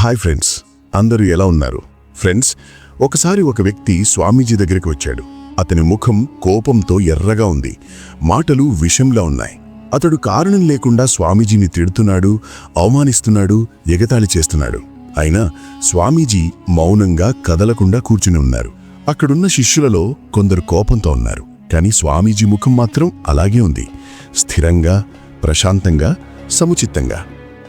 Hi friends. అందరూ ఎలా ఉన్నారు? ఫ్రెండ్స్ ఒకసారి ఒక వ్యక్తి స్వామీజీ దగ్గరికి వచ్చాడు. అతని ముఖం కోపంతో ఎర్రగా ఉంది. మాటలు విషంలా ఉన్నాయి. అతడు కారణం లేకుండా స్వామీజీని తిడుతున్నాడు అవమానిస్తున్నాడు ఎగతాళి చేస్తున్నాడు. అయినా స్వామీజీ మౌనంగా కదలకుండా కూర్చుని ఉన్నారు. అక్కడున్న శిష్యులలో కొందరు కోపంతో ఉన్నారు. కానీ స్వామీజీ ముఖం మాత్రం అలాగే ఉంది. స్థిరంగా ప్రశాంతంగా సముచితంగా.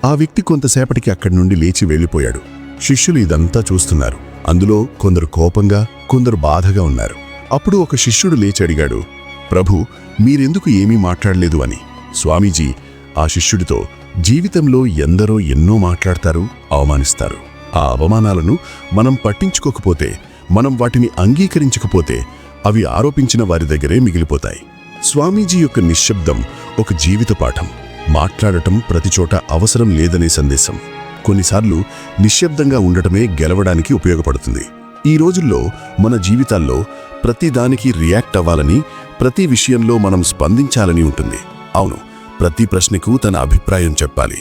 ఆ వ్యక్తి కొంతసేపటికి అక్కడి నుండి లేచి వెళ్ళిపోయాడు. శిష్యులు ఇదంతా చూస్తున్నారు. అందులో కొందరు కోపంగా కొందరు బాధగా ఉన్నారు. అప్పుడు ఒక శిష్యుడు లేచి అడిగాడు ప్రభు మీరెందుకు ఏమీ మాట్లాడలేదు అని? స్వామీజీ ఆ శిష్యుడితో జీవితంలో ఎందరో ఎన్నో మాట్లాడతారు అవమానిస్తారు. ఆ అవమానాలను మనం పట్టించుకోకపోతే మనం వాటిని అంగీకరించకపోతే అవి ఆరోపించిన వారి దగ్గరే మిగిలిపోతాయి. స్వామీజీ యొక్క నిశ్శబ్దం ఒక జీవిత పాఠం. మాట్లాడటం ప్రతిచోట అవసరం లేదనే సందేశం. కొన్నిసార్లు నిశ్శబ్దంగా ఉండటమే గెలవడానికి ఉపయోగపడుతుంది. ఈ రోజుల్లో మన జీవితాల్లో ప్రతి దానికి రియాక్ట్ అవ్వాలని ప్రతి విషయంలో మనం స్పందించాలని ఉంటుంది. అవును ప్రతి ప్రశ్నకు తన అభిప్రాయం చెప్పాలి.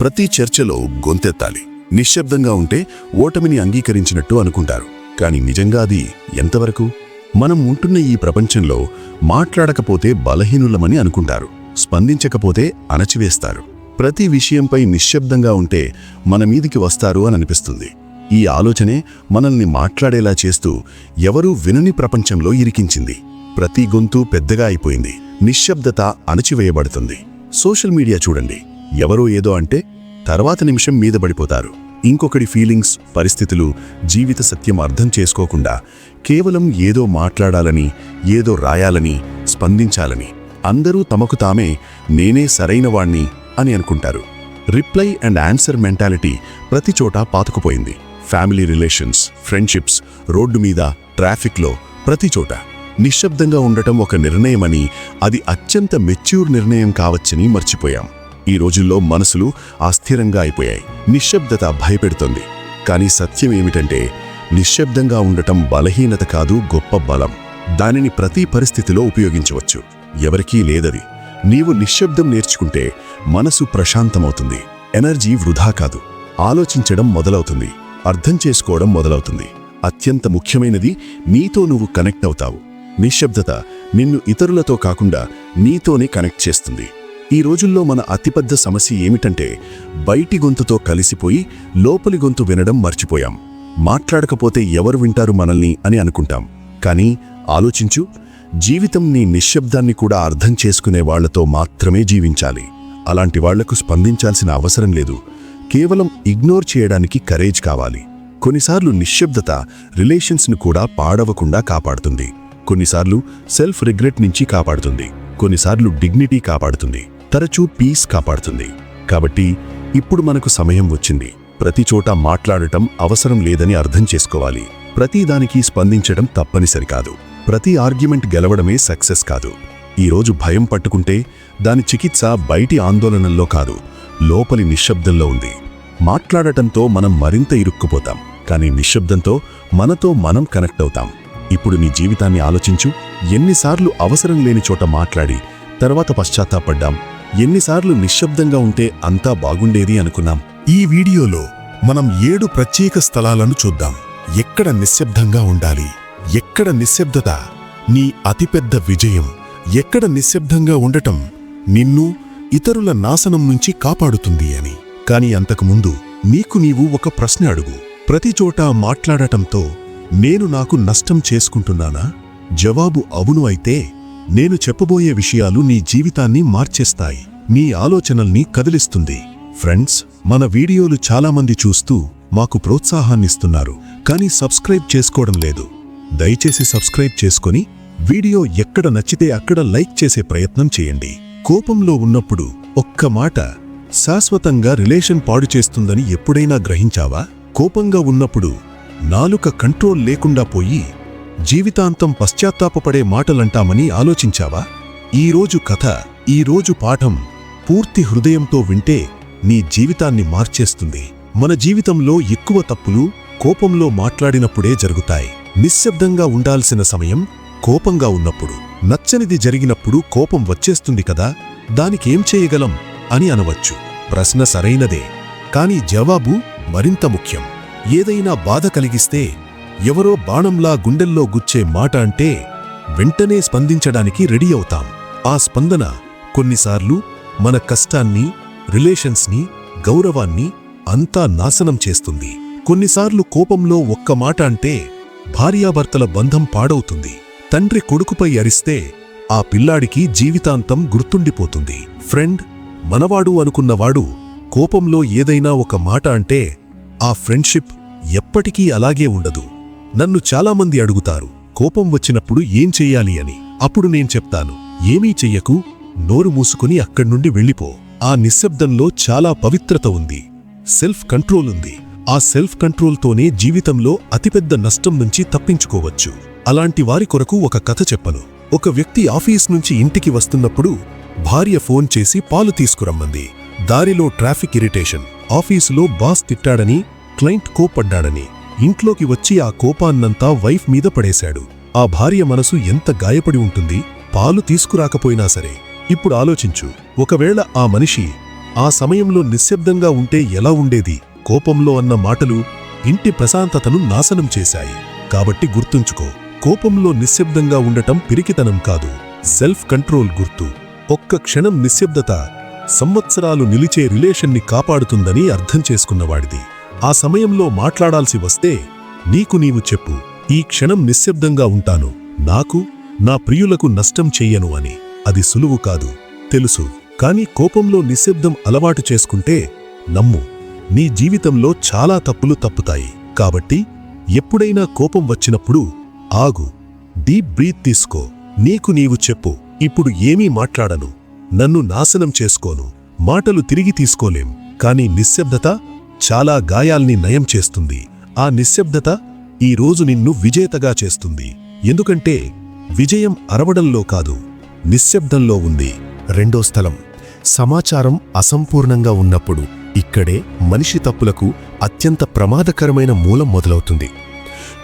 ప్రతి చర్చలో గొంతెత్తాలి. నిశ్శబ్దంగా ఉంటే ఓటమిని అంగీకరించినట్టు అనుకుంటారు. కానీ నిజంగా అది ఎంతవరకు? మనం ఉంటున్న ఈ ప్రపంచంలో మాట్లాడకపోతే బలహీనులమని అనుకుంటారు. స్పందించకపోతే అణచివేస్తారు. ప్రతి విషయంపై నిశ్శబ్దంగా ఉంటే మన మీదికి వస్తారు అని అనిపిస్తుంది. ఈ ఆలోచనే మనల్ని మాట్లాడేలా చేస్తూ ఎవరూ వినని ప్రపంచంలో ఇరికించింది. ప్రతి గొంతు పెద్దగా అయిపోయింది. నిశ్శబ్దత అణచివేయబడుతుంది. సోషల్ మీడియా చూడండి. ఎవరో ఏదో అంటే తర్వాత నిమిషం మీద పడిపోతారు. ఇంకొకడి ఫీలింగ్స్ పరిస్థితులు జీవిత సత్యం అర్థం చేసుకోకుండా కేవలం ఏదో మాట్లాడాలని ఏదో రాయాలని స్పందించాలని అందరూ తమకు తామే నేనే సరైనవాణ్ణి అని అనుకుంటారు. రిప్లై అండ్ ఆన్సర్ మెంటాలిటీ ప్రతి చోట పాతుకుపోయింది. ఫ్యామిలీ రిలేషన్స్ ఫ్రెండ్షిప్స్ రోడ్డు మీద ట్రాఫిక్లో ప్రతి చోట. నిశ్శబ్దంగా ఉండటం ఒక నిర్ణయమని అది అత్యంత మెచ్యూర్ నిర్ణయం కావచ్చని మర్చిపోయాం. ఈ రోజుల్లో మనసులు అస్థిరంగా అయిపోయాయి. నిశ్శబ్దత భయపెడుతుంది. కానీ సత్యం ఏమిటంటే నిశ్శబ్దంగా ఉండటం బలహీనత కాదు గొప్ప బలం. దానిని ప్రతి పరిస్థితిలో ఉపయోగించవచ్చు. ఎవరికీ లేదది. నీవు నిశ్శబ్దం నేర్చుకుంటే మనసు ప్రశాంతమవుతుంది. ఎనర్జీ వృధా కాదు. ఆలోచించడం మొదలవుతుంది. అర్థం చేసుకోవడం మొదలవుతుంది. అత్యంత ముఖ్యమైనది నీతో నువ్వు కనెక్ట్ అవుతావు. నిశ్శబ్దత నిన్ను ఇతరులతో కాకుండా నీతోనే కనెక్ట్ చేస్తుంది. ఈ రోజుల్లో మన అతిపెద్ద సమస్య ఏమిటంటే బయటి గొంతుతో కలిసిపోయి లోపలి గొంతు వినడం మర్చిపోయాం. మాట్లాడకపోతే ఎవరు వింటారు మనల్ని అని అనుకుంటాం. కానీ ఆలోచించు జీవితం నీ నిశ్శబ్దాన్ని కూడా అర్థం చేసుకునే వాళ్ళతో మాత్రమే జీవించాలి. అలాంటి వాళ్ళకు స్పందించాల్సిన అవసరం లేదు. కేవలం ఇగ్నోర్ చేయడానికి కరేజ్ కావాలి. కొన్నిసార్లు నిశ్శబ్దత రిలేషన్స్ను కూడా పాడవకుండా కాపాడుతుంది. కొన్నిసార్లు సెల్ఫ్ రిగ్రెట్ నుంచి కాపాడుతుంది. కొన్నిసార్లు డిగ్నిటీ కాపాడుతుంది. తరచూ పీస్ కాపాడుతుంది. కాబట్టి ఇప్పుడు మనకు సమయం వచ్చింది. ప్రతి చోట మాట్లాడటం అవసరం లేదని అర్థం చేసుకోవాలి. ప్రతిదానికి స్పందించడం తప్పనిసరి కాదు. ప్రతి ఆర్గ్యుమెంట్ గెలవడమే సక్సెస్ కాదు. ఈరోజు భయం పట్టుకుంటే దాని చికిత్స బయటి ఆందోళనల్లో కాదు లోపలి నిశ్శబ్దంలో ఉంది. మాట్లాడటంతో మనం మరింత ఇరుక్కుపోతాం కానీ నిశ్శబ్దంతో మనతో మనం కనెక్ట్ అవుతాం. ఇప్పుడు నీ జీవితాన్ని ఆలోచించు ఎన్నిసార్లు అవసరం లేని చోట మాట్లాడి తర్వాత పశ్చాత్తాపడ్డాం ఎన్నిసార్లు నిశ్శబ్దంగా ఉంటే అంతా బాగుండేది అనుకున్నాం. ఈ వీడియోలో మనం ఏడు ప్రత్యేక స్థలాలను చూద్దాం. ఎక్కడ నిశ్శబ్దంగా ఉండాలి? ఎక్కడ నిశ్శబ్దత నీ అతిపెద్ద విజయం ఎక్కడ నిశ్శబ్దంగా ఉండటం నిన్ను ఇతరుల నాశనం నుంచి కాపాడుతుంది అని. కాని అంతకుముందు నీకు నీవు ఒక ప్రశ్న అడుగు. ప్రతిచోటా మాట్లాడటంతో నేను నాకు నష్టం చేసుకుంటున్నానా? జవాబు అవును అయితే నేను చెప్పబోయే విషయాలు నీ జీవితాన్ని మార్చేస్తాయి. నీ ఆలోచనల్ని కదిలిస్తుంది. ఫ్రెండ్స్ మన వీడియోలు చాలామంది చూస్తూ మాకు ప్రోత్సాహాన్నిస్తున్నారు. కానీ సబ్స్క్రైబ్ చేసుకోవడం లేదు. దయచేసి సబ్స్క్రైబ్ చేసుకొని వీడియో ఎక్కడ నచ్చితే అక్కడ లైక్ చేసే ప్రయత్నం చేయండి. కోపంలో ఉన్నప్పుడు ఒక్క మాట శాశ్వతంగా రిలేషన్ పాడు చేస్తుందని ఎప్పుడైనా గ్రహించావా? కోపంగా ఉన్నప్పుడు నాలుక కంట్రోల్ లేకుండా పోయి జీవితాంతం పశ్చాత్తాపపడే మాటలంటామని ఆలోచించావా? ఈరోజు కథ ఈరోజు పాఠం పూర్తి హృదయంతో వింటే నీ జీవితాన్ని మార్చేస్తుంది. మన జీవితంలో ఎక్కువ తప్పులు కోపంలో మాట్లాడినప్పుడే జరుగుతాయి. నిశ్శబ్దంగా ఉండాల్సిన సమయం కోపంగా ఉన్నప్పుడు. నచ్చనిది జరిగినప్పుడు కోపం వచ్చేస్తుంది కదా దానికేం చేయగలం అని అనవచ్చు. ప్రశ్న సరైనదే కాని జవాబు మరింత ముఖ్యం. ఏదైనా బాధ కలిగిస్తే ఎవరో బాణంలా గుండెల్లో గుచ్చే మాట అంటే వెంటనే స్పందించడానికి రెడీ అవుతాం. ఆ స్పందన కొన్నిసార్లు మన కష్టాన్ని రిలేషన్స్ని గౌరవాన్ని అంతా నాశనం చేస్తుంది. కొన్నిసార్లు కోపంలో ఒక్క మాట అంటే భార్యాభర్తల బంధం పాడవుతుంది. తండ్రి కొడుకుపై అరిస్తే ఆ పిల్లాడికి జీవితాంతం గుర్తుండిపోతుంది. ఫ్రెండ్ మనవాడు అనుకున్నవాడు కోపంలో ఏదైనా ఒక మాట అంటే ఆ ఫ్రెండ్షిప్ ఎప్పటికీ అలాగే ఉండదు. నన్ను చాలామంది అడుగుతారు కోపం వచ్చినప్పుడు ఏం చెయ్యాలి అని. అప్పుడు నేను చెప్తాను ఏమీ చెయ్యకు నోరు మూసుకుని అక్కడ్నుండి వెళ్ళిపో. ఆ నిశ్శబ్దంలో చాలా పవిత్రత ఉంది. సెల్ఫ్ కంట్రోల్ ఉంది. ఆ సెల్ఫ్ కంట్రోల్తోనే జీవితంలో అతిపెద్ద నష్టం నుంచి తప్పించుకోవచ్చు. అలాంటి వారి కొరకు ఒక కథ చెప్పను. ఒక వ్యక్తి ఆఫీస్ నుంచి ఇంటికి వస్తున్నప్పుడు భార్య ఫోన్ చేసి పాలు తీసుకురమ్మంది. దారిలో ట్రాఫిక్ ఇరిటేషన్. ఆఫీసులో బాస్ తిట్టాడని క్లయింట్ కోపడ్డాడని ఇంట్లోకి వచ్చి ఆ కోపాన్నంతా వైఫ్ మీద పడేశాడు. ఆ భార్య మనసు ఎంత గాయపడి ఉంటుంది పాలు తీసుకురాకపోయినా సరే. ఇప్పుడు ఆలోచించు. ఒకవేళ ఆ మనిషి ఆ సమయంలో నిశ్శబ్దంగా ఉంటే ఎలా ఉండేది? కోపంలో అన్న మాటలు ఇంటి ప్రశాంతతను నాశనం చేశాయి. కాబట్టి గుర్తుంచుకో కోపంలో నిశ్శబ్దంగా ఉండటం పిరికితనం కాదు. సెల్ఫ్ కంట్రోల్ గుర్తు. ఒక్క క్షణం నిశ్శబ్దత సంవత్సరాలు నిలిచే రిలేషన్ని కాపాడుతుందని అర్థం చేసుకున్నవాడిది. ఆ సమయంలో మాట్లాడాల్సి వస్తే నీకు నీవు చెప్పు ఈ క్షణం నిశ్శబ్దంగా ఉంటాను. నాకు నా ప్రియులకు నష్టం చెయ్యను అని. అది సులువు కాదు తెలుసు. కాని కోపంలో నిశ్శబ్దం అలవాటు చేసుకుంటే నమ్ము. నీ జీవితంలో చాలా తప్పులు తప్పుతాయి. కాబట్టి ఎప్పుడైనా కోపం వచ్చినప్పుడు ఆగు. డీప్ బ్రీత్ తీసుకో. నీకు నీవు చెప్పు. ఇప్పుడు ఏమీ మాట్లాడను. నన్ను నాశనం చేసుకోను. మాటలు తిరిగి తీసుకోలేం. కాని నిశ్శబ్దత చాలా గాయాల్ని నయం చేస్తుంది. ఆ నిశ్శబ్దత ఈ రోజు నిన్ను విజేతగా చేస్తుంది. ఎందుకంటే విజయం అరవడంలో కాదు నిశ్శబ్దంలో ఉంది. రెండో స్థలం. సమాచారం అసంపూర్ణంగా ఉన్నప్పుడు. ఇక్కడే మనిషి తప్పులకు అత్యంత ప్రమాదకరమైన మూలం మొదలవుతుంది.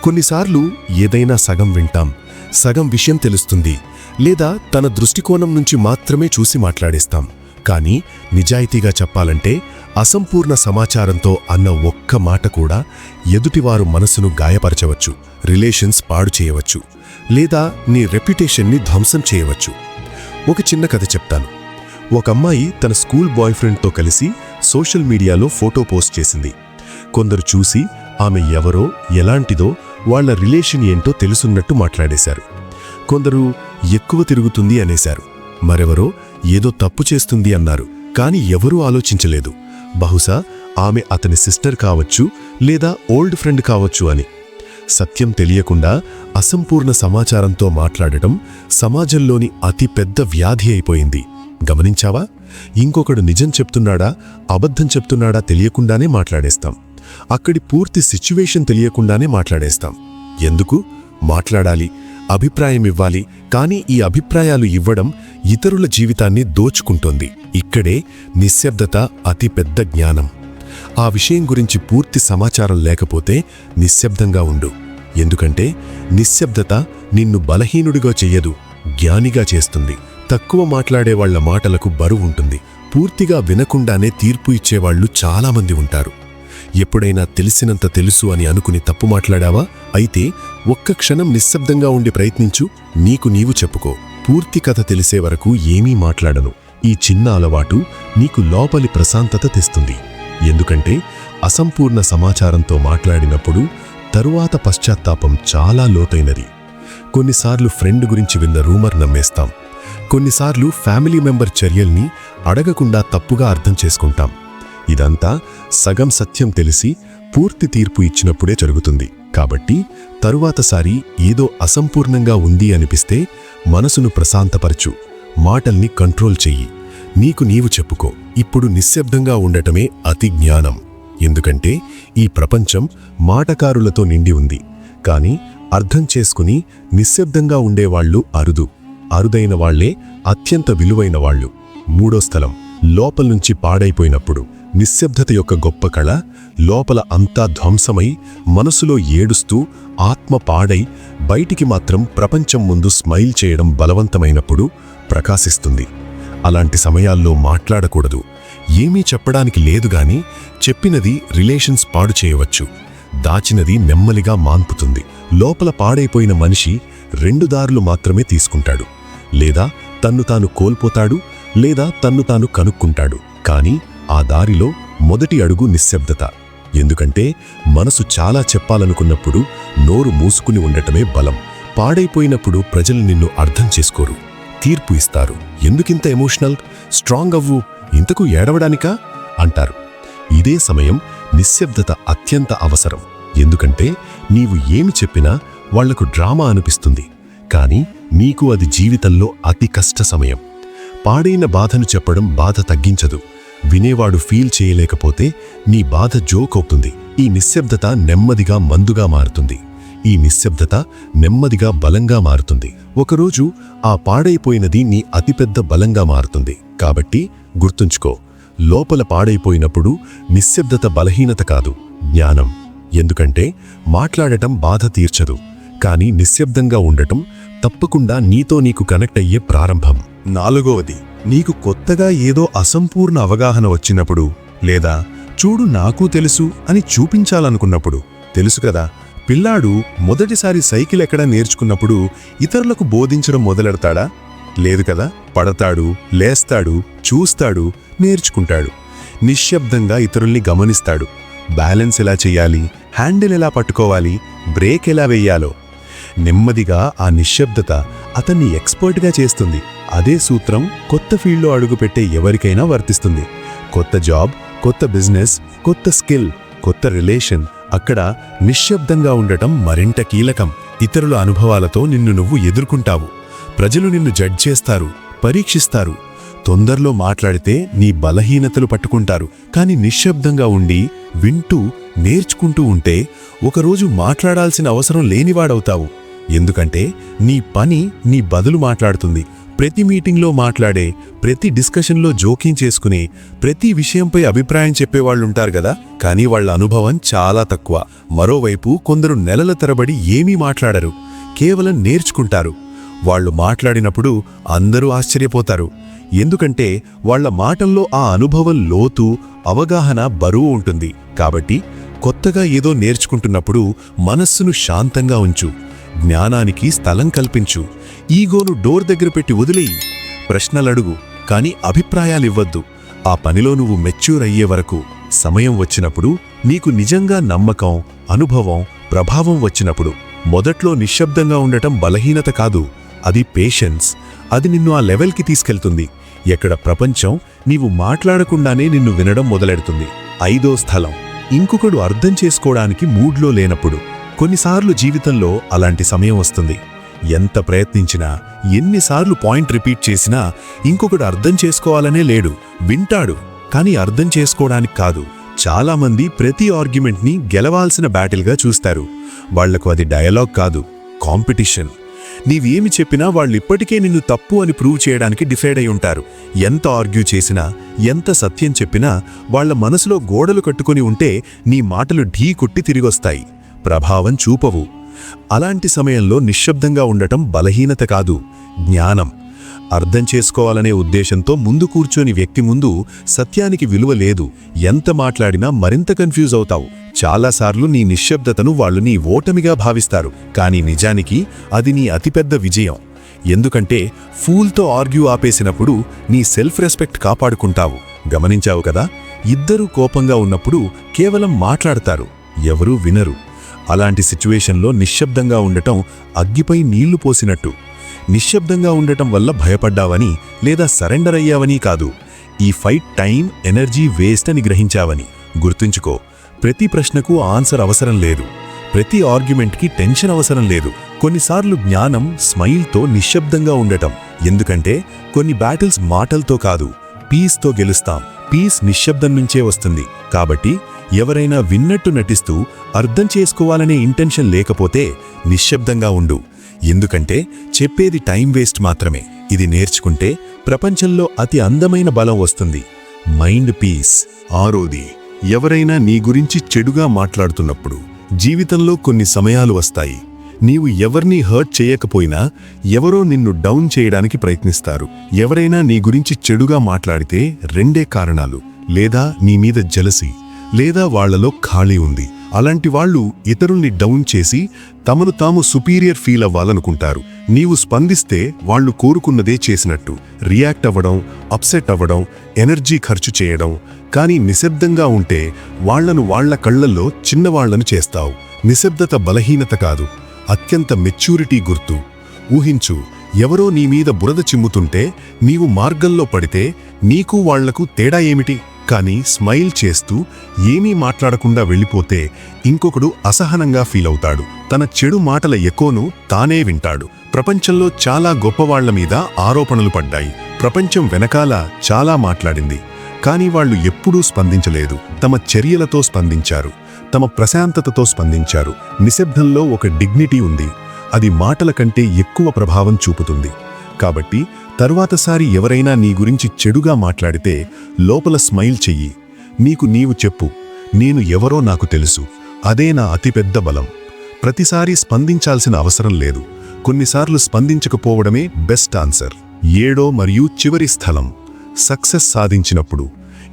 కొన్నిసార్లు ఏదైనా సగం వింటాం సగం విషయం తెలుస్తుంది లేదా తన దృష్టికోణం నుంచి మాత్రమే చూసి మాట్లాడేస్తాం. కానీ నిజాయితీగా చెప్పాలంటే అసంపూర్ణ సమాచారంతో అన్న ఒక్క మాట కూడా ఎదుటివారు మనసును గాయపరచవచ్చు రిలేషన్స్ పాడు చేయవచ్చు లేదా నీ రెప్యుటేషన్ని ధ్వంసం చేయవచ్చు. ఒక చిన్న కథ చెప్తాను. ఒక అమ్మాయి తన స్కూల్ బాయ్ ఫ్రెండ్తో కలిసి సోషల్ మీడియాలో ఫోటో పోస్ట్ చేసింది. కొందరు చూసి ఆమె ఎవరో ఎలాంటిదో వాళ్ళ రిలేషన్ ఏంటో తెలుసున్నట్టు మాట్లాడేశారు. కొందరు ఎక్కువ తిరుగుతుంది అనేశారు. మరెవరో ఏదో తప్పు చేస్తుంది అన్నారు. కాని ఎవరూ ఆలోచించలేదు. బహుశా ఆమె అతని సిస్టర్ కావచ్చు లేదా ఓల్డ్ ఫ్రెండ్ కావచ్చు అని. సత్యం తెలియకుండా అసంపూర్ణ సమాచారంతో మాట్లాడటం సమాజంలోని అతి పెద్ద వ్యాధి అయిపోయింది. గమనించావా? ఇంకొకడు నిజం చెప్తున్నాడా అబద్ధం చెప్తున్నాడా తెలియకుండానే మాట్లాడేస్తాం. అక్కడి పూర్తి సిచ్యువేషన్ తెలియకుండానే మాట్లాడేస్తాం. ఎందుకు? మాట్లాడాలి అభిప్రాయం ఇవ్వాలి కానీ ఈ అభిప్రాయాలు ఇవ్వడం ఇతరుల జీవితాన్ని దోచుకుంటోంది. ఇక్కడే నిశ్శబ్దత అతి పెద్ద జ్ఞానం. ఆ విషయం గురించి పూర్తి సమాచారం లేకపోతే నిశ్శబ్దంగా ఉండు. ఎందుకంటే నిశ్శబ్దత నిన్ను బలహీనుడిగా చెయ్యదు జ్ఞానిగా చేస్తుంది. తక్కువ మాట్లాడేవాళ్ళ మాటలకు బరువుంటుంది పూర్తిగా వినకుండానే తీర్పు ఇచ్చేవాళ్ళు చాలామంది ఉంటారు. ఎప్పుడైనా తెలిసినంత తెలుసు అని అనుకుని తప్పు మాట్లాడావా? అయితే ఒక్క క్షణం నిశ్శబ్దంగా ఉండి ప్రయత్నించు. నీకు నీవు చెప్పుకో. పూర్తి కథ తెలిసే వరకు ఏమీ మాట్లాడను. ఈ చిన్న అలవాటు నీకు లోపలి ప్రశాంతత తెస్తుంది. ఎందుకంటే అసంపూర్ణ సమాచారంతో మాట్లాడినప్పుడు తరువాత పశ్చాత్తాపం చాలా లోతైనది. కొన్నిసార్లు ఫ్రెండ్ గురించి విన్న రూమర్ నమ్మేస్తాం. కొన్నిసార్లు ఫ్యామిలీ మెంబర్ చర్యల్ని అడగకుండా తప్పుగా అర్థం చేసుకుంటాం. ఇదంతా సగం సత్యం తెలిసి పూర్తి తీర్పు ఇచ్చినప్పుడే జరుగుతుంది. కాబట్టి తరువాతసారి ఏదో అసంపూర్ణంగా ఉంది అనిపిస్తే మనసును ప్రశాంతపరచు. మాటల్ని కంట్రోల్ చెయ్యి. నీకు నీవు చెప్పుకో. ఇప్పుడు నిశ్శబ్దంగా ఉండటమే అతి జ్ఞానం. ఎందుకంటే ఈ ప్రపంచం మాటకారులతో నిండి ఉంది. కానీ అర్థం చేసుకుని నిశ్శబ్దంగా ఉండేవాళ్ళు అరుదు. అరుదైన వాళ్ళే అత్యంత విలువైన వాళ్ళు. మూడో స్థలం లోపల్నుంచి పాడైపోయినప్పుడు నిశ్శబ్దత యొక్క గొప్ప కళ లోపల అంతా ధ్వంసమై మనసులో ఏడుస్తూ ఆత్మ పాడై బయటికి మాత్రం ప్రపంచం ముందు స్మైల్ చేయడం బలవంతమైనప్పుడు ప్రకాశిస్తుంది. అలాంటి సమయాల్లో మాట్లాడకూడదు. ఏమీ చెప్పడానికి లేదు గాని చెప్పినది రిలేషన్స్ పాడు చేయవచ్చు. దాచినది నెమ్మలిగా మాన్పుతుంది. లోపల పాడైపోయిన మనిషి రెండు దారులు మాత్రమే తీసుకుంటాడు. లేదా తన్ను తాను కోల్పోతాడు లేదా తన్ను తాను కనుక్కుంటాడు. కానీ ఆ దారిలో మొదటి అడుగు నిశ్శబ్దత. ఎందుకంటే మనసు చాలా చెప్పాలనుకున్నప్పుడు నోరు మూసుకుని ఉండటమే బలం. పాడైపోయినప్పుడు ప్రజలు నిన్ను అర్థం చేసుకోరు. తీర్పు ఇస్తారు. ఎందుకింత ఎమోషనల్? స్ట్రాంగ్ అవ్వు. ఇంతకు ఏడవడానికా? అంటారు. ఇదే సమయం నిశ్శబ్దత అత్యంత అవసరం. ఎందుకంటే నీవు ఏమి చెప్పినా వాళ్ళకు డ్రామా అనిపిస్తుంది. కానీ నీకు అది జీవితంలో అతి కష్ట సమయం. పాడైన బాధను చెప్పడం బాధ తగ్గించదు. వినేవాడు ఫీల్ చేయలేకపోతే నీ బాధ జోక్ అవుతుంది. ఈ నిశ్శబ్దత నెమ్మదిగా మందుగా మారుతుంది. ఈ నిశ్శబ్దత నెమ్మదిగా బలంగా మారుతుంది. ఒకరోజు ఆ పాడైపోయినది నీ అతిపెద్ద బలంగా మారుతుంది. కాబట్టి గుర్తుంచుకో లోపల పాడైపోయినప్పుడు నిశ్శబ్దత బలహీనత కాదు. జ్ఞానం. ఎందుకంటే మాట్లాడటం బాధ తీర్చదు. కానీ నిశ్శబ్దంగా ఉండటం తప్పకుండా నీతో నీకు కనెక్ట్ అయ్యే ప్రారంభం. నాలుగవది నీకు కొత్తగా ఏదో అసంపూర్ణ అవగాహన వచ్చినప్పుడు లేదా చూడు నాకు తెలుసు అని చూపించాలనుకున్నప్పుడు తెలుసు కదా పిల్లాడు మొదటిసారి సైకిల్ ఎక్కడ నేర్చుకున్నప్పుడు ఇతరులకు బోధించడం మొదలెడతాడా? లేదు కదా పడతాడు లేస్తాడు చూస్తాడు నేర్చుకుంటాడు. నిశ్శబ్దంగా ఇతరుల్ని గమనిస్తాడు. బ్యాలెన్స్ ఎలా చెయ్యాలి? హ్యాండిల్ ఎలా పట్టుకోవాలి? బ్రేక్ ఎలా వెయ్యాలో నెమ్మదిగా ఆ నిశ్శబ్దత అతన్ని ఎక్స్పర్ట్గా చేస్తుంది. అదే సూత్రం కొత్త ఫీల్డ్లో అడుగుపెట్టే ఎవరికైనా వర్తిస్తుంది. కొత్త జాబ్ కొత్త బిజినెస్ కొత్త స్కిల్ కొత్త రిలేషన్ అక్కడ నిశ్శబ్దంగా ఉండటం మరింత కీలకం. ఇతరుల అనుభవాలతో నిన్ను నువ్వు ఎదుర్కొంటావు. ప్రజలు నిన్ను జడ్జ్ చేస్తారు పరీక్షిస్తారు. తొందరలో మాట్లాడితే నీ బలహీనతలు పట్టుకుంటారు. కాని నిశ్శబ్దంగా ఉండి వింటూ నేర్చుకుంటూ ఉంటే ఒకరోజు మాట్లాడాల్సిన అవసరం లేనివాడవుతావు. ఎందుకంటే నీ పని నీ బదులు మాట్లాడుతుంది. ప్రతి మీటింగ్లో మాట్లాడే ప్రతి డిస్కషన్లో జోక్యం చేసుకునే ప్రతి విషయంపై అభిప్రాయం చెప్పేవాళ్ళుంటారు కదా? కానీ వాళ్ళ అనుభవం చాలా తక్కువ. మరోవైపు కొందరు నెలల తరబడి ఏమీ మాట్లాడరు. కేవలం నేర్చుకుంటారు. వాళ్ళు మాట్లాడినప్పుడు అందరూ ఆశ్చర్యపోతారు. ఎందుకంటే వాళ్ళ మాటల్లో ఆ అనుభవం లోతు అవగాహన బరువు ఉంటుంది. కాబట్టి కొత్తగా ఏదో నేర్చుకుంటున్నప్పుడు మనస్సును శాంతంగా ఉంచు. జ్ఞానానికి స్థలం కల్పించు. ఈగోను డోర్ దగ్గర పెట్టి వదిలేయి. ప్రశ్నలడుగు కాని అభిప్రాయాలివ్వద్దు. ఆ పనిలో నువ్వు మెచ్యూర్ అయ్యే వరకు సమయం వచ్చినప్పుడు నీకు నిజంగా నమ్మకం అనుభవం ప్రభావం వచ్చినప్పుడు మొదట్లో నిశ్శబ్దంగా ఉండటం బలహీనత కాదు. అది పేషెన్స్. అది నిన్ను ఆ లెవెల్కి తీసుకెళ్తుంది. ఎక్కడ ప్రపంచం నీవు మాట్లాడకుండానే నిన్ను వినడం మొదలెడుతుంది. ఐదో స్థలం. ఇంకొకడు అర్థం చేసుకోవడానికి మూడ్లో లేనప్పుడు కొన్నిసార్లు జీవితంలో అలాంటి సమయం వస్తుంది. ఎంత ప్రయత్నించినా ఎన్నిసార్లు పాయింట్ రిపీట్ చేసినా ఇంకొకడు అర్థం చేసుకోవాలనే లేడు. వింటాడు కానీ అర్థం చేసుకోవడానికి కాదు. చాలామంది ప్రతి ఆర్గ్యుమెంట్ని గెలవాల్సిన బ్యాటిల్గా చూస్తారు. వాళ్ళకు అది డయలాగ్ కాదు కాంపిటీషన్. నీవేమి చెప్పినా వాళ్ళు ఇప్పటికే నిన్ను తప్పు అని ప్రూవ్ చేయడానికి డిసైడ్ అయి ఉంటారు. ఎంత ఆర్గ్యూ చేసినా ఎంత సత్యం చెప్పినా వాళ్ళ మనసులో గోడలు కట్టుకొని ఉంటే నీ మాటలు ఢీ కొట్టి తిరిగొస్తాయి. ప్రభావం చూపవు. అలాంటి సమయంలో నిశ్శబ్దంగా ఉండటం బలహీనత కాదు జ్ఞానం. అర్థం చేసుకోవాలనే ఉద్దేశంతో ముందు కూర్చొని వ్యక్తి ముందు సత్యానికి విలువ లేదు. ఎంత మాట్లాడినా మరింత కన్ఫ్యూజ్ అవుతావు. చాలాసార్లు నీ నిశ్శబ్దతను వాళ్ళు నీ ఓటమిగా భావిస్తారు. కానీ నిజానికి అది నీ అతిపెద్ద విజయం. ఎందుకంటే ఫూల్తో ఆర్గ్యూ ఆపేసినప్పుడు నీ సెల్ఫ్ రెస్పెక్ట్ కాపాడుకుంటావు. గమనించావు కదా? ఇద్దరూ కోపంగా ఉన్నప్పుడు కేవలం మాట్లాడతారు. ఎవరూ వినరు. అలాంటి సిచ్యువేషన్లో నిశ్శబ్దంగా ఉండటం అగ్గిపై నీళ్ళు పోసినట్టు. నిశ్శబ్దంగా ఉండటం వల్ల భయపడ్డావని లేదా సరెండర్ అయ్యావని కాదు. ఈ ఫైట్ టైం ఎనర్జీ వేస్ట్ అని గ్రహించావని. గుర్తుంచుకో ప్రతి ప్రశ్నకు ఆన్సర్ అవసరం లేదు. ప్రతి ఆర్గ్యుమెంట్కి టెన్షన్ అవసరం లేదు. కొన్నిసార్లు జ్ఞానం స్మైల్తో నిశ్శబ్దంగా ఉండటం. ఎందుకంటే కొన్ని బ్యాటిల్స్ మాటలతో కాదు పీస్తో గెలుస్తాం. పీస్ నిశ్శబ్దం నుంచే వస్తుంది. కాబట్టి ఎవరైనా విన్నట్టు నటిస్తూ అర్థం చేసుకోవాలనే ఇంటెన్షన్ లేకపోతే నిశ్శబ్దంగా ఉండు. ఎందుకంటే చెప్పేది టైం వేస్ట్ మాత్రమే. ఇది నేర్చుకుంటే ప్రపంచంలో అతి అందమైన బలం వస్తుంది. Mind peace. ఆరోది ఎవరైనా నీ గురించి చెడుగా మాట్లాడుతున్నప్పుడు జీవితంలో కొన్ని సమయాలు వస్తాయి. నీవు ఎవర్నీ హర్ట్ చేయకపోయినా ఎవరో నిన్ను డౌన్ చేయడానికి ప్రయత్నిస్తారు. ఎవరైనా నీ గురించి చెడుగా మాట్లాడితే రెండే కారణాలు. లేదా నీ మీద జలసి. లేదా వాళ్ళలో ఖాళీ ఉంది. అలాంటి వాళ్ళు ఇతరుల్ని డౌన్ చేసి తమను తాము సుపీరియర్ ఫీల్ అవ్వాలనుకుంటారు. నీవు స్పందిస్తే వాళ్ళు కోరుకున్నదే చేసినట్టు. రియాక్ట్ అవ్వడం అప్సెట్ అవ్వడం ఎనర్జీ ఖర్చు చేయడం కానీ నిశ్శబ్దంగా ఉంటే వాళ్ళను వాళ్ళ కళ్ళల్లో చిన్నవాళ్ళను చేస్తావు. నిశ్శబ్దత బలహీనత కాదు. అత్యంత మెచ్యూరిటీ గుర్తు. ఊహించు ఎవరో నీ మీద బురద చిమ్ముతుంటే నీవు మార్గంలో పడితే నీకు వాళ్ళకు తేడా ఏమిటి? కానీ స్మైల్ చేస్తూ ఏమీ మాట్లాడకుండా వెళ్ళిపోతే ఇంకొకడు అసహనంగా ఫీల్ అవుతాడు. తన చెడు మాటల ఎకోను తానే వింటాడు. ప్రపంచంలో చాలా గొప్పవాళ్ళ మీద ఆరోపణలు పడ్డాయి. ప్రపంచం వెనకాల చాలా మాట్లాడింది. కానీ వాళ్ళు ఎప్పుడూ స్పందించలేదు. తమ చర్యలతో స్పందించారు. తమ ప్రశాంతతతో స్పందించారు. నిశ్శబ్దంలో ఒక డిగ్నిటీ ఉంది. అది మాటల కంటే ఎక్కువ ప్రభావం చూపుతుంది. కాబట్టి తరువాతసారి ఎవరైనా నీ గురించి చెడుగా మాట్లాడితే లోపల స్మైల్ చెయ్యి. నీకు నీవు చెప్పు. నేను ఎవరో నాకు తెలుసు. అదే నా అతిపెద్ద బలం. ప్రతిసారి స్పందించాల్సిన అవసరం లేదు. కొన్నిసార్లు స్పందించకపోవడమే బెస్ట్ ఆన్సర్. ఏడో మరియు చివరి స్థలం. సక్సెస్ సాధించినప్పుడు.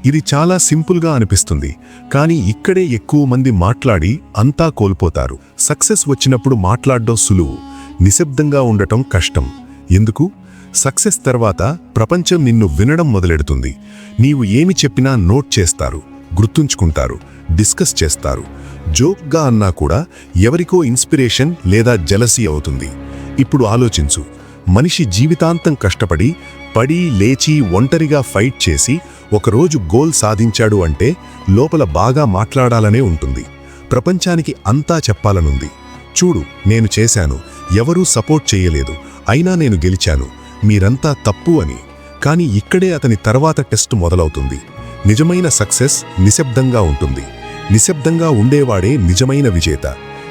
ఇది చాలా సింపుల్గా అనిపిస్తుంది. కానీ ఇక్కడే ఎక్కువ మంది మాట్లాడి అంతా కోల్పోతారు. సక్సెస్ వచ్చినప్పుడు మాట్లాడడం సులువు. నిశ్శబ్దంగా ఉండటం కష్టం. ఎందుకు? సక్సెస్ తర్వాత ప్రపంచం నిన్ను వినడం మొదలెడుతుంది. నీవు ఏమి చెప్పినా నోట్ చేస్తారు గుర్తుంచుకుంటారు డిస్కస్ చేస్తారు. జోక్గా అన్నా కూడా ఎవరికో ఇన్స్పిరేషన్ లేదా జలసీ అవుతుంది. ఇప్పుడు ఆలోచించు. మనిషి జీవితాంతం కష్టపడి పడి లేచి ఒంటరిగా ఫైట్ చేసి ఒకరోజు గోల్ సాధించాడు అంటే లోపల బాగా మాట్లాడాలనే ఉంటుంది. ప్రపంచానికి అంతా చెప్పాలనుంది. చూడు నేను చేశాను. ఎవరూ సపోర్ట్ చేయలేదు. అయినా నేను గెలిచాను. మీరంతా తప్పు అని. కానీ ఇక్కడే అతని తర్వాత టెస్ట్ మొదలవుతుంది. నిజమైన సక్సెస్ నిశ్శబ్దంగా ఉంటుంది. నిశ్శబ్దంగా ఉండేవాడే నిజమైన విజేత.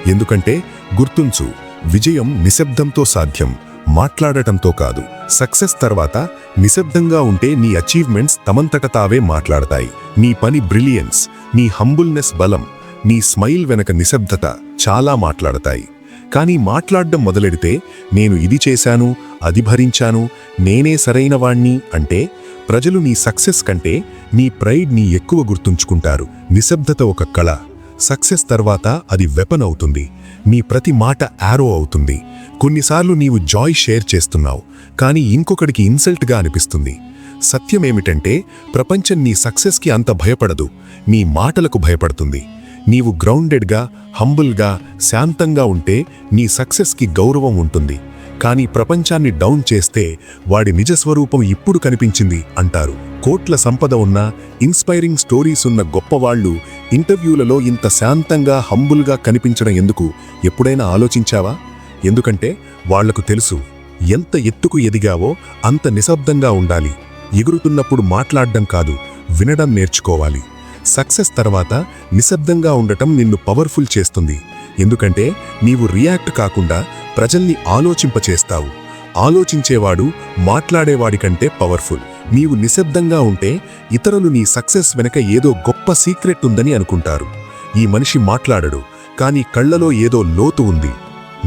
ఎందుకంటే గుర్తుంచు విజయం నిశ్శబ్దంతో సాధ్యం మాట్లాడటంతో కాదు. సక్సెస్ తర్వాత నిశ్శబ్దంగా ఉంటే నీ అచీవ్మెంట్స్ తమంతట తావే మాట్లాడతాయి. నీ పని బ్రిలియన్స్ నీ హంబుల్నెస్ బలం నీ స్మైల్ వెనక నిశ్శబ్దత చాలా మాట్లాడతాయి. కానీ మాట్లాడడం మొదలెడితే నేను ఇది చేశాను అది భరించాను నేనే సరైన వాణ్ణి అంటే ప్రజలు నీ సక్సెస్ కంటే నీ ప్రైడ్ని ఎక్కువ గుర్తుంచుకుంటారు. నిశ్శబ్దత ఒక కళ. సక్సెస్ తర్వాత అది వెపన్ అవుతుంది. నీ ప్రతి మాట యారో అవుతుంది. కొన్నిసార్లు నీవు జాయ్ షేర్ చేస్తున్నావు కానీ ఇంకొకడికి ఇన్సల్ట్గా అనిపిస్తుంది. సత్యమేమిటంటే ప్రపంచం నీ సక్సెస్కి అంత భయపడదు. నీ మాటలకు భయపడుతుంది. నీవు గ్రౌండెడ్గా హంబుల్గా శాంతంగా ఉంటే నీ సక్సెస్కి గౌరవం ఉంటుంది. కానీ ప్రపంచాన్ని డౌన్ చేస్తే వాడి నిజస్వరూపం ఇప్పుడు కనిపించింది అంటారు. కోట్ల సంపద ఉన్న ఇన్స్పైరింగ్ స్టోరీస్ ఉన్న గొప్పవాళ్ళు ఇంటర్వ్యూలలో ఇంత శాంతంగా హంబుల్గా కనిపించడం ఎందుకు? ఎప్పుడైనా ఆలోచించావా? ఎందుకంటే వాళ్ళకు తెలుసు ఎంత ఎత్తుకు ఎదిగావో అంత నిశ్శబ్దంగా ఉండాలి. ఎగురుతున్నప్పుడు మాట్లాడడం కాదు వినడం నేర్చుకోవాలి. సక్సెస్ తర్వాత నిశ్శబ్దంగా ఉండటం నిన్ను పవర్ఫుల్ చేస్తుంది. ఎందుకంటే నీవు రియాక్ట్ కాకుండా ప్రజల్ని ఆలోచింపచేస్తావు. ఆలోచించేవాడు మాట్లాడేవాడి కంటే పవర్ఫుల్. నీవు నిశ్శబ్దంగా ఉంటే ఇతరులు నీ సక్సెస్ వెనక ఏదో గొప్ప సీక్రెట్ ఉందని అనుకుంటారు. ఈ మనిషి మాట్లాడడు కానీ కళ్ళలో ఏదో లోతు ఉంది.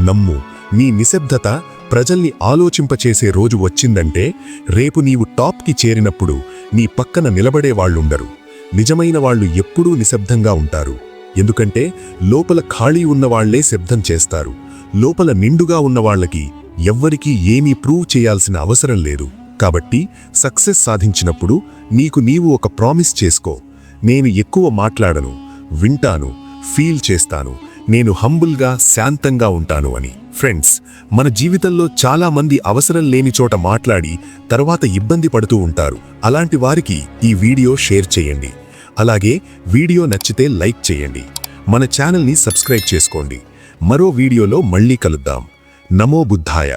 నమ్ము నీ నిశ్శబ్దత ప్రజల్ని ఆలోచింపచేసే రోజు వచ్చిందంటే రేపు నీవు టాప్కి చేరినప్పుడు నీ పక్కన నిలబడే వాళ్ళుండరు నిజమైన వాళ్ళు ఎప్పుడూ నిశ్శబ్దంగా ఉంటారు. ఎందుకంటే లోపల ఖాళీ ఉన్నవాళ్ళే శబ్దం చేస్తారు. లోపల నిండుగా ఉన్నవాళ్ళకి ఎవ్వరికీ ఏమీ ప్రూవ్ చేయాల్సిన అవసరం లేదు. కాబట్టి సక్సెస్ సాధించినప్పుడు నీకు నీవు ఒక ప్రామిస్ చేసుకో. నేను ఎక్కువ మాట్లాడను వింటాను ఫీల్ చేస్తాను నేను హంబుల్గా శాంతంగా ఉంటాను అని. ఫ్రెండ్స్ మన జీవితంలో చాలా మంది అవసరం లేని చోట మాట్లాడి తర్వాత ఇబ్బంది పడుతూ ఉంటారు. అలాంటి వారికి ఈ వీడియో షేర్ చేయండి. అలాగే వీడియో నచ్చితే లైక్ చేయండి. మన ఛానల్ని సబ్స్క్రైబ్ చేసుకోండి. మరో వీడియోలో మళ్ళీ కలుద్దాం. నమో బుద్ధాయ.